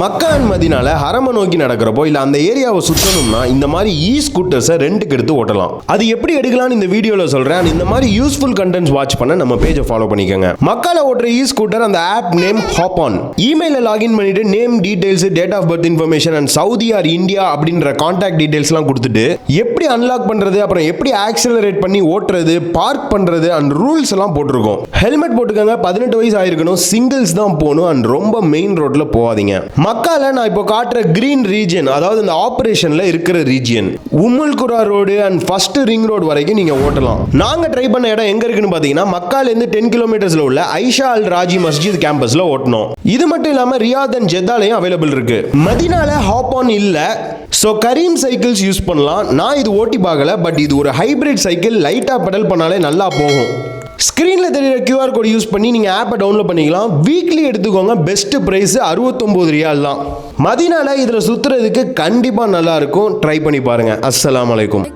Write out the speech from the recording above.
மக்கான் மதினால ஹரம நோக்கி நடக்கிறப்போ இல்ல அந்த ஏரியாவை சுற்றணும்னா இந்த மாதிரி இ ஸ்கூட்டர்ஸை ரெண்டுக்கு எடுத்து ஓட்டலாம். அது எப்படி எடுக்கலாம்னு இந்த வீடியோல சொல்றேன். இந்த மாதிரி யூஸ்ஃபுல் கண்டென்ட்ஸ் வாட்ச் பண்ண நம்ம பேஜை ஃபாலோ பண்ணிக்கோங்க. மக்கால ஓட்டுற இ ஸ்கூட்டர் அந்த app name hop on on இமெயில login பண்ணிட்டு name details date of birth information and Saudi or India அப்படின்ற கான்டாக்ட் டீடைல்ஸ்லாம் கொடுத்துட்டு எப்படி அன்லாக் பண்றது அப்புறம் எப்படி ஆக்சிலரேட் பண்ணி ஓட்டுறது பார்க் பண்றது அண்ட் ரூல்ஸ் எல்லாம் போட்டிருக்கோம். ஹெல்மெட் போட்டுக்கோங்க பதினெட்டு வயசு ஆயிருக்கணும். சிங்கிள்ஸ் தான் போகணும் அண்ட் ரொம்ப மெயின் ரோட்ல போகாதீங்க. மக்கால நான் இப்போ காட்டுற கிரீன் ரீஜன் அதாவது இந்த ஆபரேஷன்ல இருக்கிற region Umm al Qura road and first ring road வரைக்கும் நீங்க ஓட்டலாம். நாங்க ட்ரை பண்ண இடம் எங்க இருக்குன்னு பாத்தீங்கன்னா மக்கால இருந்து டென் கிலோமீட்டர்ஸ்ல உள்ள ஐஷா அல் ராஜி மஸ்ஜித் கேம்பஸ்ல ஓட்டணும். இது மட்டும் இல்லாம ரியாத் அண்ட் ஜெத்தாலையும் அவைலபிள் இருக்கு. மதினால ஹாப் ஆன் இல்ல. ஸோ கரீம் சைக்கிள்ஸ் யூஸ் பண்ணலாம். நான் இது ஓட்டி பார்க்கல பட் இது ஒரு ஹைபிரிட் சைக்கிள் லைட்டாக பெடல் பண்ணாலே நல்லா போகும். ஸ்க்ரீனில் தெரிகிற கியூஆர் கோடு யூஸ் பண்ணி நீங்கள் ஆப்பை டவுன்லோட் பண்ணிக்கலாம். வீக்லி எடுத்துக்கோங்க பெஸ்ட்டு ப்ரைஸ் அறுபத்தொம்போது ரியால் தான். மதினால இதில் சுற்றுறதுக்கு கண்டிப்பாக நல்லாயிருக்கும் ட்ரை பண்ணி பாருங்கள் அஸ்லாம் அலைக்கும்.